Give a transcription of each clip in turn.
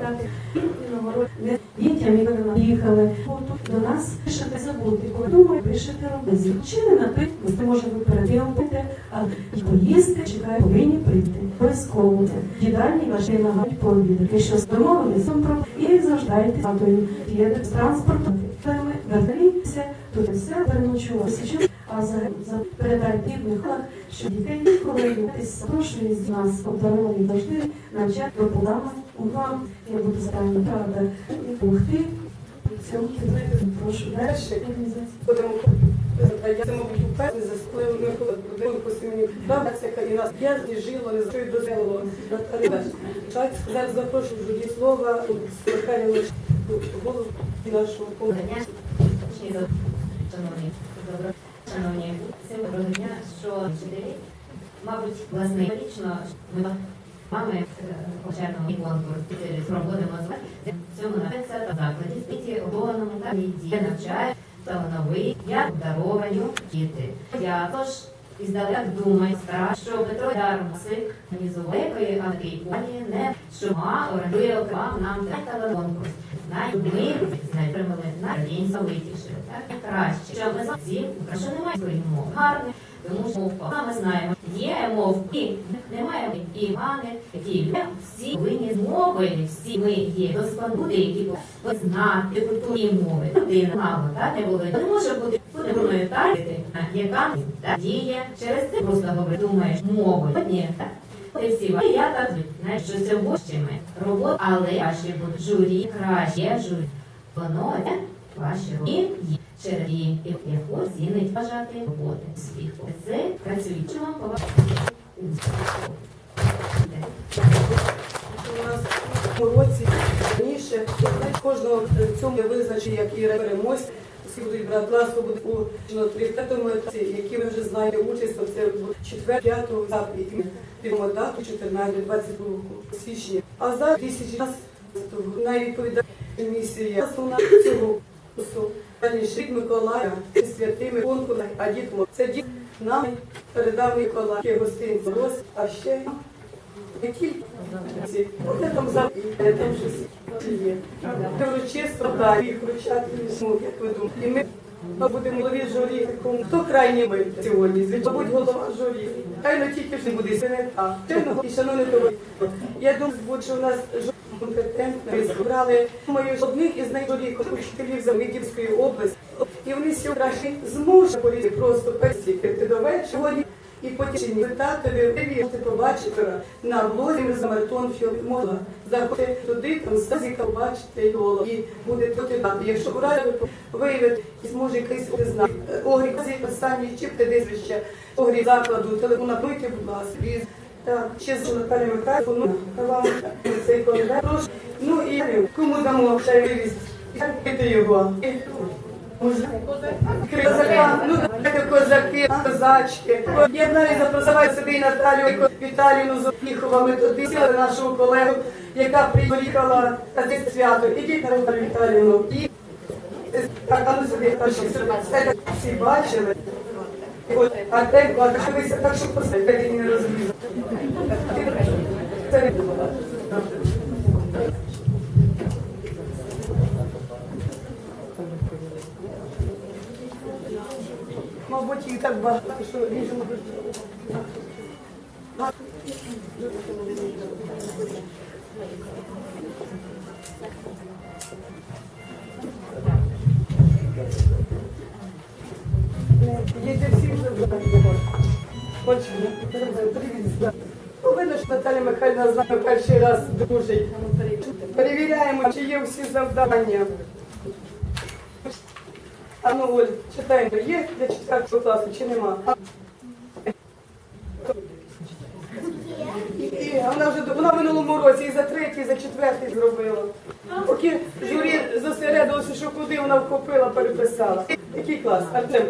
дати нагород не дітям, які тут до нас, пишете забути. Коли думаю, пишете робити. Чи не напити, ви може ви переділите, а поїсти, чекає, повинні прийти. Обов'язково. Їдальні ваші нагадують пообідати. Що домовились про і завждайте згадую. Їде з транспорту, теми, вертоліться, тут все переночувалося. А за, за передати бідних що дітей, десь запрошують з нас обдаровані завжди навчати допомагати вам. Я буду стані правда допомогти. Цьому прошу далі. Будемо я це, мабуть, вперше за сплив ми будинку сім'ї. Правда, це і нас я і жило, не знаю, дозволило. Так, зараз запрошую в слова Михайло голову нашого Доброго. Шановні, добро- шановні, всім доброго дня, що вчителі, мабуть, власне, логічно, ми мами почерпнемо конкурс, проводимо з цьому навчається та закладі, спиті обованому та діти навчають талановиті, як обдаровані діти. Я тож іздалека думаю, стара, що Петро Ярмосик організовує а такий поні не що ма орендує окремо нам та конкурс. Ми отримали найсовитіше, так найкраще. Що ми всі, що немає своїх мов. Гарне, тому що мовка. Ми знаємо, є мов і немає і гани, які всі повинні з мови, всі ми є досконалі, які знати культурні мови. Людина мало, так, не було. Не може бути культурною тарити, яка діє через це просто говорить, думаєш мови. Ні, так. Ти всі ва- я так знаю, що сьогодні робота, але ваші будуть журі краще журі. Воно це ваші є через її, яку цінить бажати роботи світу. Це працюючи вам У нас цьому році раніше кожного цьому визначення, як і переможці. Всі будуть брати клас, буде у тритетому етапі, які ви вже знаєте участь, це буде 4 5 етапі, і дату 14 22 січня. А зараз тисячі нас найвідповідальніша місія основна цього. Шрік Миколая святими конкурсами, а дітмо це діт нам передав Миколай гостинці а ще не тільки там за я там щось є. Урочисто, так, їх вручати смог, як ви думаєте. І ми будемо голові журі, хто крайній ми сьогодні, звичайно, будь голова журі. Хай не тільки ж не буде, так. І шановні товариші, я думаю, що у нас компетентно зібрали мою одних із найжурі учителів за Микільської області. І вони сьогодні зможуть просто пересікати до вечора. І потім ви можете побачити на блозі Мартон Філмола. Заходьте туди, там стазіка побачите його і буде потягати. Якщо у разі ви виявите, і зможе якийсь знак. Огрі останній чіпте десь огрі закладу, телефон набийте, будь ласка. І, Так, ще з Наталі Михайловну, вам цей. Прошу. Ну і кому дамо ще вивіз? Пити його. Козака, ну козаки, козачки. Навіть запросила собі Наталію Віталіну Зопіхова, методистку, нашу колегу, яка приїхала на це свято. Ідіть на Наталію Віталіну. І так, ну собі, всі бачили. А а так, що посередині не розумію. Це Мабуть, їх так багато, що ріжемо. Їдьте всі вже Хочемо. Привіт. Ну, видно, що Наталя Михайлівна з нами перший раз дружить. Перевіряємо, чи є всі завдання. А ну, Оль, читаємо, є для четвертого класу чи нема? І, вона вже вона в минулому році і за третій, і за четвертий зробила. Поки журі зосередилося, що куди вона вхопила, переписала. Який клас? Артем?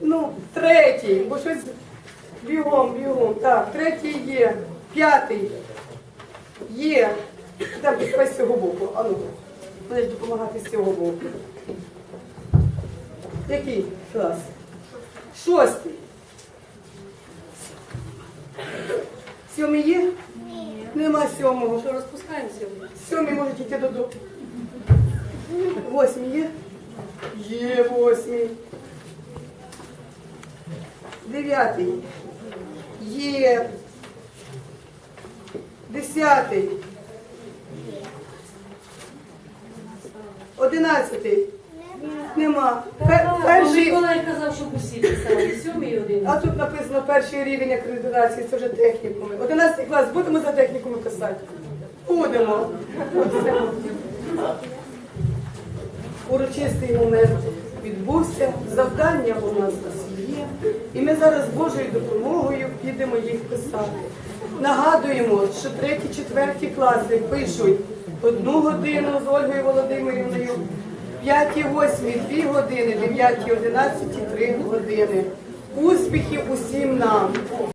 Ну, третій, бо щось бігом, бігом. Так, третій є, п'ятий є. Там підпись цього боку. А ну, будеш допомагати з цього боку. Який клас? Шостий. Сьомий є? Ні. Нема сьомого. Що розпускаємося? Сьомий можуть йти додому. Восьмий є? Є восьмий. Дев'ятий. Є. Десятий. Одинадцятий. Нема. Пер- перший. Миколай казав, щоб усі писали, сьомий і один. А тут написано перший рівень акредитації, це вже технікуми. 11 клас, будемо за технікуми писати? Будемо. Урочистий момент відбувся, завдання у нас є, і ми зараз з Божою допомогою підемо їх писати. Нагадуємо, що треті, четверті класи пишуть одну годину з Ольгою Володимирівною, п'яті, восьмі дві години, дев'яті, одинадцяті три години. Успіхів усім нам!